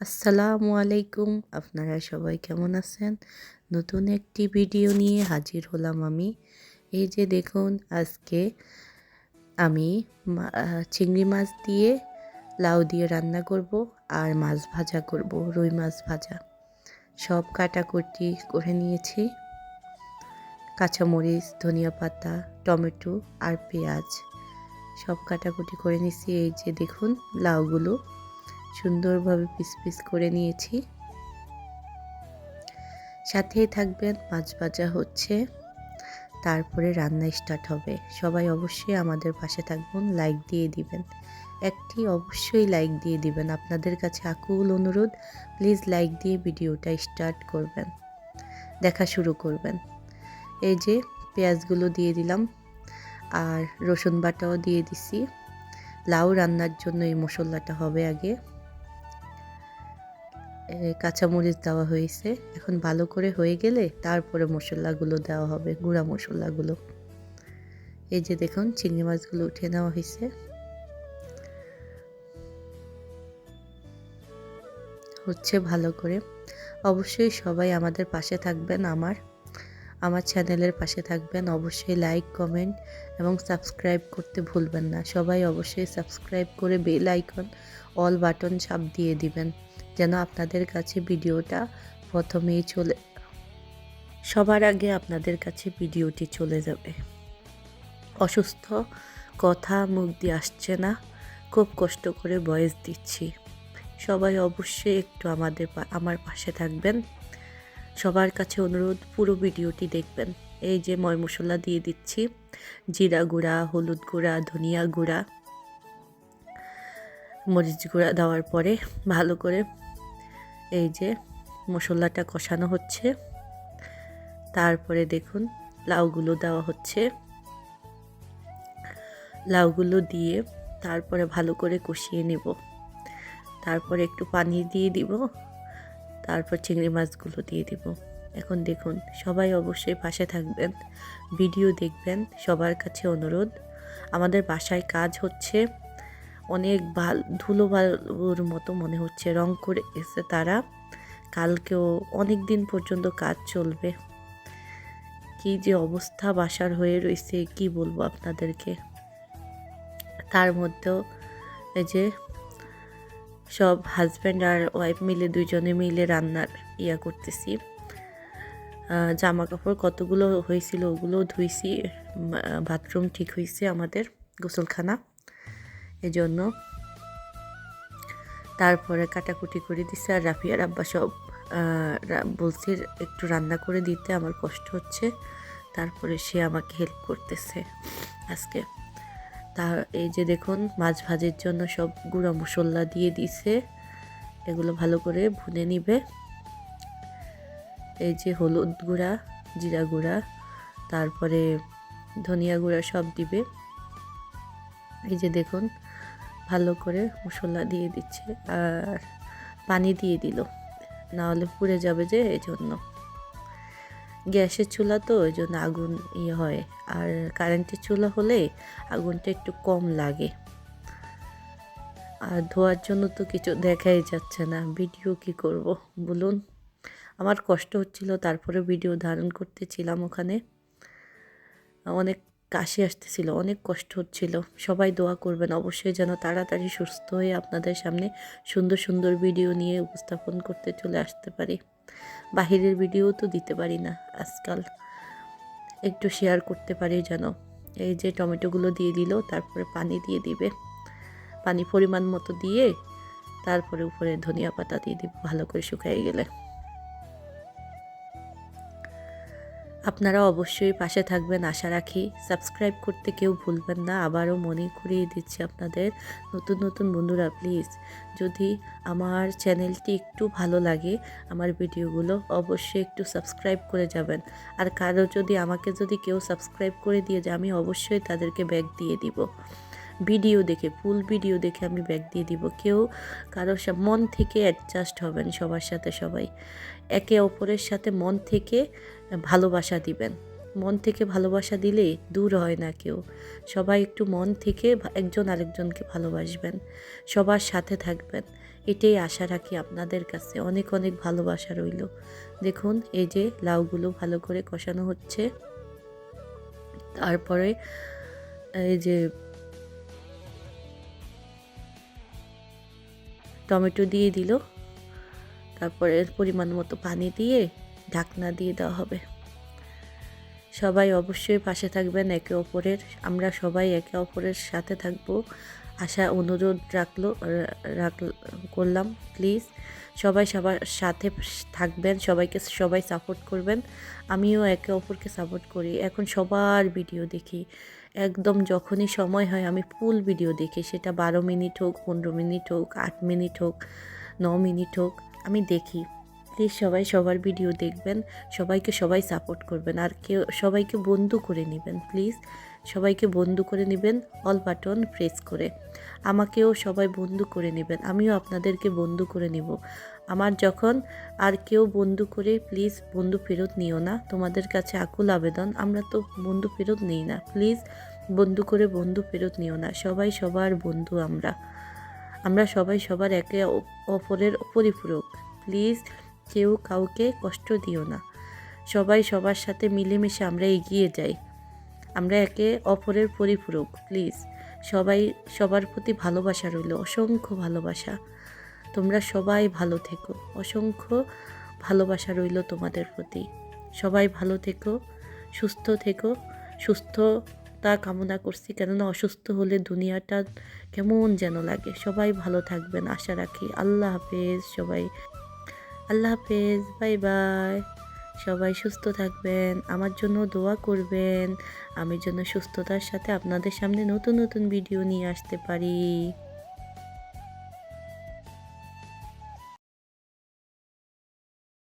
আসসালামু আলাইকুম। আপনারা সবাই কেমন আছেন? নতুন একটি ভিডিও নিয়ে হাজির হলাম আমি। এই যে দেখুন, আজকে আমি চিংড়ি মাছ দিয়ে লাউ দিয়ে রান্না করব আর মাছ ভাজা করব, রুই মাছ ভাজা। সব কাটাকুটি করে নিয়েছি। কাঁচামরিচ, ধনিয়া পাতা, টমেটো আর পেঁয়াজ সব কাটাকুটি করে নিয়েছি। এই যে দেখুন, লাউগুলো সুন্দরভাবে পিস পিস করে নিয়েছি। সাথেই থাকবেন, মাছ ভাজা হচ্ছে। তারপরে রান্না স্টার্ট হবে। সবাই অবশ্যই আমাদের পাশে থাকবেন লাইক দিয়ে দিবেন। একটি অবশ্যই লাইক দিয়ে দিবেন। আপনাদের কাছে আকুল অনুরোধ প্লিজ লাইক দিয়ে ভিডিওটা স্টার্ট করবেন। দেখা শুরু করবেন। এই যে পেঁয়াজগুলো দিয়ে দিলাম, আর রসুন বাটাও দিয়ে দিছি। লাউ রান্নার জন্য এই মশলাটা হবে আগে। কাঁচামরিচ দেওয়া হয়েছে। এখন ভালো করে হয়ে গেলে তারপরে মশলাগুলো দেওয়া হবে, গুঁড়া মশলাগুলো। এই যে দেখুন, চিংড়ি মাছগুলো উঠে নেওয়া হয়েছে। হচ্ছে ভালো করে। অবশ্যই সবাই আমাদের পাশে থাকবেন আমার। আমার চ্যানেলের পাশে থাকবেন। অবশ্যই লাইক কমেন্ট এবং সাবস্ক্রাইব করতে ভুলবেন না। সবাই অবশ্যই সাবস্ক্রাইব করে বেল আইকন অল বাটন চাপ দিয়ে দিবেন। যেন আপনাদের কাছে ভিডিওটা প্রথমেই চলে, সবার আগে আপনাদের কাছে ভিডিওটি চলে যাবে। অসুস্থ, কথা মুখ দিয়ে আসছে না, খুব কষ্ট করে বয়স দিচ্ছি। সবাই অবশ্যই একটু আমাদের আমার পাশে থাকবেন। সবার কাছে অনুরোধ, পুরো ভিডিওটি দেখবেন। এই যে ময় মশলা দিয়ে দিচ্ছি, জিরা গুঁড়া, হলুদ গুঁড়া, ধনিয়া গুঁড়া, মরিচ গুঁড়া দেওয়ার পরে ভালো করে এই যে মশলাটা কষানো হচ্ছে। তারপরে দেখুন, লাউগুলো দেওয়া হচ্ছে। লাউগুলো দিয়ে তারপরে ভালো করে কষিয়ে নেব। তারপরে একটু পানি দিয়ে দিব। তারপর চিংড়ি মাছগুলো দিয়ে দিব। এখন দেখুন, সবাই অবশ্যই পাশে থাকবেন। ভিডিও দেখবেন, সবার কাছে অনুরোধ। আমাদের বাসায় কাজ হচ্ছে। অনেক ভালো ধুলো বালুর মতো মনে হচ্ছে। রং করে এসে তারা। কালকেও অনেক দিন পর্যন্ত কাজ চলবে। কি যে অবস্থা বাসার হয়ে রয়েছে, কি বলব আপনাদেরকে? তার মধ্যেও এই যে সব হাজব্যান্ড আর ওয়াইফ মিলে দুজনে মিলে রান্নার ইয়া করতেছি। জামা কাপড় কতগুলো হয়েছিল ওগুলো ধুইছি বাথরুম ঠিক হয়েছে আমাদের, গোসলখানা। এজন্য। তারপরে কাটাকুটি করে দিছে আর রাফিয়ার আব্বা সব বলছে একটু রান্না করে দিতে, আমার কষ্ট হচ্ছে। তারপরে সে আমাকে হেল্প করতেছে আজকে। তা এই যে দেখুন, মাছ ভাজির জন্য সব গুঁড়া মশলা দিয়ে দিছে। এগুলো ভালো করে ভুনে নিবে। এই যে হলুদ গুঁড়া, জিরা গুঁড়া, তারপরে ধনিয়া গুঁড়া সব দিবে। এই যে দেখুন ভালো করে মশলা দিয়ে দিচ্ছে আর পানি দিয়ে দিল। না হলে পুড়ে যাবে যে এই জন্য গ্যাসের চুলা তো ওই জন্য আগুন ইয়ে হয়। আর কারেন্টের চুলা হলে আগুনটা একটু কম লাগে। আর ধোয়ার জন্য তো কিছু দেখাই যাচ্ছে না। ভিডিও কি করব বলুন? আমার কষ্ট হচ্ছিল, তারপরে ভিডিও ধারণ করতেছিলাম ওখানে। অনেক কাশি আসতেছিল, অনেক কষ্ট হচ্ছিল। সবাই দোয়া করবেন, অবশ্যই যেন তাড়াতাড়ি সুস্থ হয়ে আপনাদের সামনে সুন্দর সুন্দর ভিডিও নিয়ে উপস্থাপন করতে চলে আসতে পারি। বাহিরের ভিডিও তো দিতে পারি না আজকাল। একটু শেয়ার করতে পারি যেন। এই যে টমেটোগুলো দিয়ে দিল, তারপরে পানি দিয়ে দিবে। পানি পরিমাণ মতো দিয়ে তারপরে উপরে ধনিয়া পাতা দিয়ে দিব, ভালো করে শুকিয়ে গেলে। আপনারা অবশ্যই পাশে থাকবেন, আশা রাখি। সাবস্ক্রাইব করতে কেউ ভুলবেন না। আবারও মনে করিয়ে দিচ্ছি আপনাদের, নতুন নতুন বন্ধুরা, প্লিজ। যদি আমার চ্যানেলটি একটু ভালো লাগে, আমার ভিডিওগুলো অবশ্যই একটু সাবস্ক্রাইব করে যাবেন। আর কারও যদি, আমাকে যদি কেউ সাবস্ক্রাইব করে দিয়ে যায়, আমি অবশ্যই তাদেরকে ব্যাগ দিয়ে দিব। ভিডিও দেখে, ফুল ভিডিও দেখে আমি ব্যাগ দিয়ে দিব। কেউ কারও মন থেকে অ্যাডজাস্ট হবেন সবার সাথে সবাই। একে অপরের সাথে মন থেকে ভালোবাসা দিবেন। মন থেকে ভালোবাসা দিলে দূর হয় না কেউ। সবাই একটু মন থেকে একজন আরেকজনকে ভালোবাসবেন। সবার সাথে থাকবেন। এটাই আশা রাখি আপনাদের কাছে। অনেক অনেক ভালোবাসা রইল। দেখুন, এই যে লাউগুলো ভালো করে কষানো হচ্ছে। তারপরে এই যে টমেটো দিয়ে দিল। তারপরে পরিমাণ মতো পানি দিয়ে ঢাকনা দিয়ে দেওয়া হবে। সবাই অবশ্যই পাশে থাকবেন, একে অপরের, আমরা সবাই একে অপরের সাথে থাকব। আশা, অনুরোধ রাখল, রাখ, করলাম প্লিজ সবাই সবার সাথে থাকবেন, সবাইকে সবাই সাপোর্ট করবেন। আমিও একে অপরকে সাপোর্ট করি। এখন সবার ভিডিও দেখি। একদম যখনই সময় হয়, আমি ফুল ভিডিও দেখি। সেটা বারো মিনিট হোক, পনেরো মিনিট হোক, আট মিনিট হোক, ন মিনিট হোক, আমি দেখি। প্লিজ সবাই সবার ভিডিও দেখবেন, সবাইকে সবাই সাপোর্ট করবেন, আর কেউ, সবাইকে বন্ধু করে নেবেন প্লিজ সবাইকে বন্ধু করে নেবেন অল বাটন প্রেস করে। আমাকেও সবাই বন্ধু করে নেবেন, আমিও আপনাদেরকে বন্ধু করে নিব। আমার যখন আর কেউ বন্ধু করে প্লিজ বন্ধু ফেরত নিও না। তোমাদের কাছে আকুল আবেদন, আমরা তো বন্ধু ফেরত নিই না। প্লিজ বন্ধু করে বন্ধু ফেরত নিও না। সবাই সবার বন্ধু আমরা। আমরা সবাই সবার একে অপরের পরিপূরক। প্লিজ কেউ কাউকে কষ্ট দিও না। সবাই সবার সাথে মিলেমিশে আমরা এগিয়ে যাই। আমরা একে অপরের পরিপূরক প্লিজ সবাই সবার প্রতি ভালোবাসা রইল, অসংখ্য ভালোবাসা। তোমরা সবাই ভালো থেকো, অসংখ্য ভালোবাসা রইল তোমাদের প্রতি। সবাই ভালো থেকো, সুস্থ থেকো, সুস্থতা কামনা করছি কেননা অসুস্থ হলে দুনিয়াটা কেমন যেন লাগে। সবাই ভালো থাকবেন, আশা রাখি। আল্লাহ হাফেজ সবাই। আল্লাহ হাফেজ, বাই বাই। সবাই সুস্থ থাকবেন, আমার জন্য দোয়া করবেন। আমি যেন সুস্থতার সাথে আপনাদের সামনে নতুন নতুন ভিডিও নিয়ে আসতে পারি।